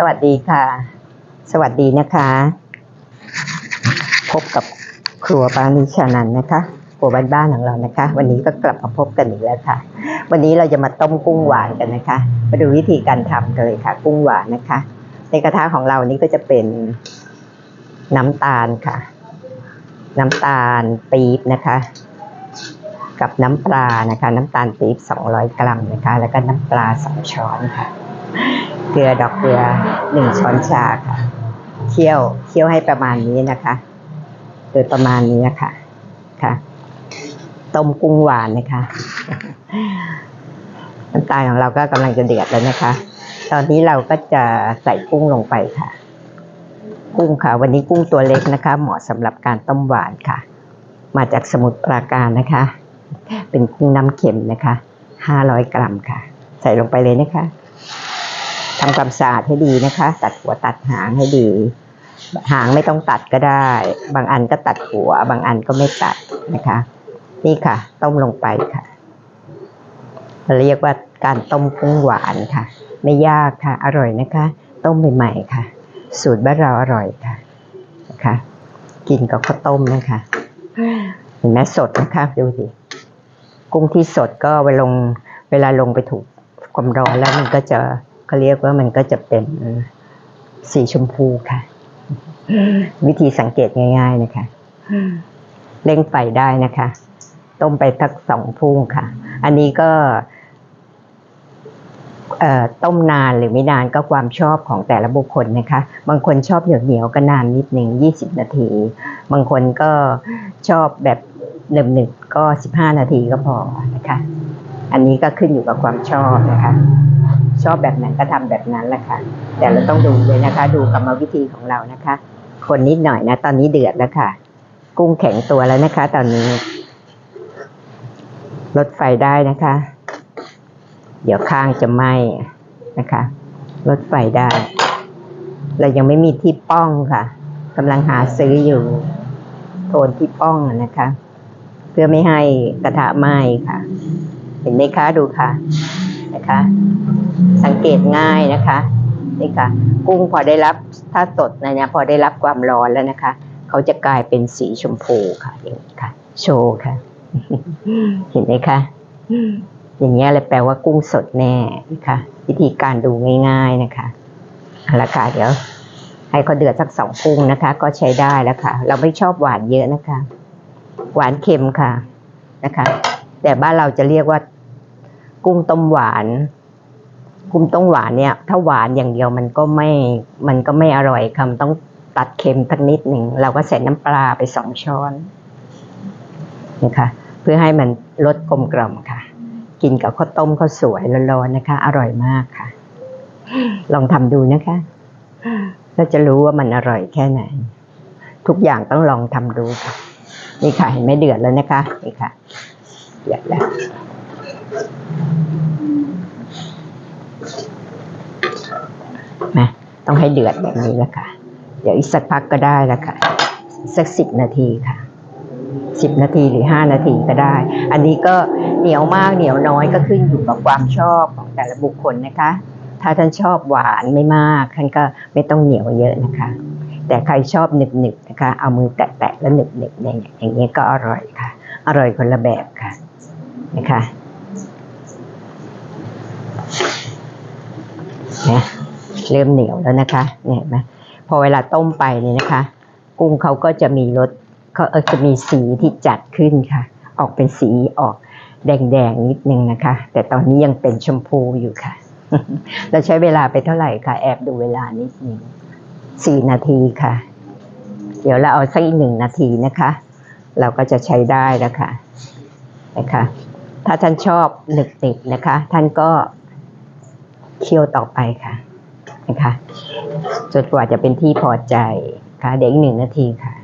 สวัสดีค่ะ สวัสดีนะคะ พบกับครัวปานิชานันนะคะครัวบ้านๆของเรานะคะ วันนี้ก็กลับมาพบกันอีกแล้วค่ะ วันนี้เราจะมาต้มกุ้งหวานกันนะคะ มาดูวิธีการทำกันเลยค่ะ กุ้งหวานนะคะ ในกระทะของเรานี้ก็จะเป็นน้ำตาลค่ะ น้ำตาลปี๊บนะคะ กับน้ำปลานะคะ น้ำตาลปี๊บ200 กรัมนะคะ แล้วก็น้ำปลาสองช้อนค่ะ ลือดอกเกลือหนึ่งช้อนชาค่ะเคี่ยวเคี่ยวให้ประมาณนี้นะคะ โดยประมาณนี้ค่ะ ค่ะต้มกุ้งหวานนะคะน้ำตาลของเราก็กำลังจะเดือดแล้วนะคะ ตอนนี้เราก็จะใส่กุ้งลงไปค่ะ กุ้งค่ะ วันนี้กุ้งตัวเล็กนะคะ เหมาะสำหรับการต้มหวานค่ะ มาจากสมุทรปราการนะคะ เป็นกุ้งน้ำเค็มนะคะ500กรัมค่ะ ใส่ลงไปเลยนะคะ ทำความสะอาดให้ดีนะคะ ตัดหัวตัดหางให้ดี หางไม่ต้องตัดก็ได้ บางอันก็ตัดหัว บางอันก็ไม่ตัดนะคะ นี่ค่ะ ต้มลงไปค่ะเรียกว่าการต้มกุ้งหวานค่ะ ไม่ยากค่ะ อร่อยนะคะ ต้มใหม่ๆค่ะ สูตรบ้านเราอร่อยค่ะนะคะ กินกับข้าวต้มนะคะเห็นไหมสดนะคะดูสิกุ้งที่สดก็เวลาลงเวลาลงไปถูกความร้อนแล้วมันก็จะ เขาเรียกว่ามันก็จะเป็นสีชมพูค่ะ วิธีสังเกตง่าย ๆนะคะเร่งไฟได้นะคะ ต้มไปสักสองพุ่งค่ะ อันนี้ก็ต้มนานหรือไม่นานก็ความชอบของแต่ละบุคคลนะคะ บางคนชอบเหนียวเหนียวก็นานนิดหนึ่งยี่สิบนาที บางคนก็ชอบแบบหนึบหนึบๆก็สิบห้านาทีก็พอนะคะ อันนี้ก็ขึ้นอยู่กับความชอบนะคะ ชอบแบบไหนก็ทำแบบนั้นแหละค่ะ แต่เราต้องดูเลยนะคะ ดูกรรมวิธีของเรานะคะ คนนิดหน่อยนะ ตอนนี้เดือดแล้วค่ะ กุ้งแข็งตัวแล้วนะคะ ตอนนี้ ลดไฟได้นะคะ เดี๋ยวข้างจะไหม้นะคะ ลดไฟได้ เรายังไม่มีที่ป้องค่ะกำลังหาซื้ออยู่ โทนที่ป้องนะคะ เพื่อไม่ให้กระทะไหม้ค่ะ เห็นไหมคะดูค่ะ นะคะ สังเกตง่ายนะคะนี่ค่ะ กุ้งพอได้รับถ้าสดนะเนี่ยพอได้รับความร้อนแล้วนะคะ เขาจะกลายเป็นสีชมพูค่ะอย่างนี้ค่ะ โชว์ค่ะ เห็นไหมคะอย่างเงี้ยเลยแปลว่ากุ้งสดแน่นะคะวิธีการดูง่ายๆนะคะเอาละค่ะเดี๋ยว ให้เขาเดือดสักสองพุ่งนะคะ ก็ใช้ได้แล้วค่ะ เราไม่ชอบหวานเยอะนะคะ หวานเค็มค่ะนะคะ แต่บ้านเราจะเรียกว่า กุ้งต้มหวาน กุ้งต้มหวานเนี่ย ถ้าหวานอย่างเดียวมันก็ไม่ มันก็ไม่อร่อยค่ะต้องตัดเค็มสักนิดหนึ่งเราก็ใส่น้ำปลาไปสองช้อนนะคะเพื่อให้มันลดกลมกล่อมค่ะ กินกับข้าวต้มข้าวสวยร้อนๆนะคะ อร่อยมากค่ะ ลองทำดูนะคะแล้วจะรู้ว่ามันอร่อยแค่ไหน ทุกอย่างต้องลองทำดูค่ะนี่ค่ะเห็นไหมเดือดแล้วนะคะนี่ค่ะเดือดแล้ว นะต้องให้เดือดแบบนี้แล้วค่ะ เดี๋ยวอีกสักพักก็ได้แล้วค่ะ สักสิบนาทีค่ะสิบนาทีหรือห้านาทีก็ได้ อันนี้ก็เหนียวมากเหนียวน้อยก็ขึ้นอยู่กับความชอบของแต่ละบุคคลนะคะ ถ้าท่านชอบหวานไม่มากท่านก็ไม่ต้องเหนียวเยอะนะคะ แต่ใครชอบหนึบๆนะคะ เอามือแตะๆแล้วหนึบๆอย่างเงี้ยอย่างเงี้ก็อร่อยค่ะ อร่อยคนละแบบค่ะนะคะนะ เริ่มเหนียวแล้วนะคะเนี่ยนไหมพอเวลาต้มไปเนี่ยนะคะ กุ้งเขาก็จะมีรสเขาจะมีสีที่จัดขึ้นค่ะ ออกเป็นสีออกแดงๆนิดนึงนะคะ แต่ตอนนี้ยังเป็นชมพูอยู่ค่ะ เราใช้เวลาไปเท่าไหร่คะแอบดูเวลานิดนึงสี่นาทีค่ะ เดี๋ยวเราเอาสักอีกหนึ่งนาทีนะคะ เราก็จะใช้ได้แล้วค่ะนะคะ ถ้าท่านชอบหนึบๆนะคะ ท่านก็เคี่ยวต่อไปค่ะ นะคะจนกว่าจะเป็นที่พอใจค่ะเดี๋ยวอีกหนึ่งนาทีค่ะ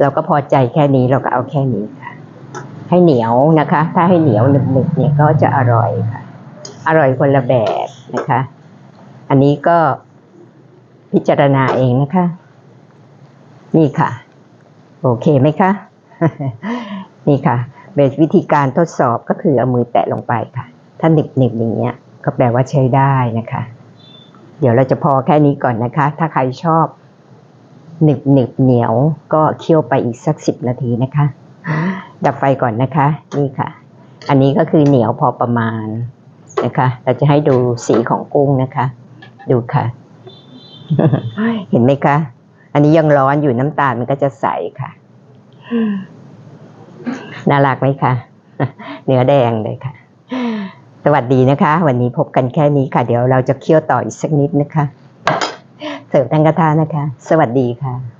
เราก็พอใจแค่นี้เราก็เอาแค่นี้ค่ะ ให้เหนียวนะคะ ถ้าให้เหนียวหนึบๆเนี่ยก็จะอร่อยค่ะ อร่อยคนละแบบนะคะ อันนี้ก็พิจารณาเองนะคะ นี่ค่ะ โอเคไหมคะนี่ค่ะเป็นวิธีการทดสอบก็คือเอามือแตะลงไปค่ะ ถ้าหนึบๆอย่างเงี้ย ก็แปลว่าใช้ได้นะคะ เดี๋ยวเราจะพอแค่นี้ก่อนนะคะ ถ้าใครชอบหนึบหนึบเหนียวก็เคี่ยวไปอีกสักสิบนาทีนะคะ ดับไฟก่อนนะคะ นี่ค่ะ อันนี้ก็คือเหนียวพอประมาณนะคะ เราจะให้ดูสีของกุ้งนะคะ ดูค่ะ เห็นไหมคะ อันนี้ยังร้อนอยู่น้ำตาลมันก็จะใสค่ะ น่ารักไหมคะ เนื้อแดงเลยค่ะส วัสดีนะคะ วันนี้พบกันแค่นี้ค่ะ เดี๋ยวเราจะเคี่ยวต่ออีกสักนิดนะคะ เสิร์ฟทั้งกระทะนะคะ สวัสดีค่ะ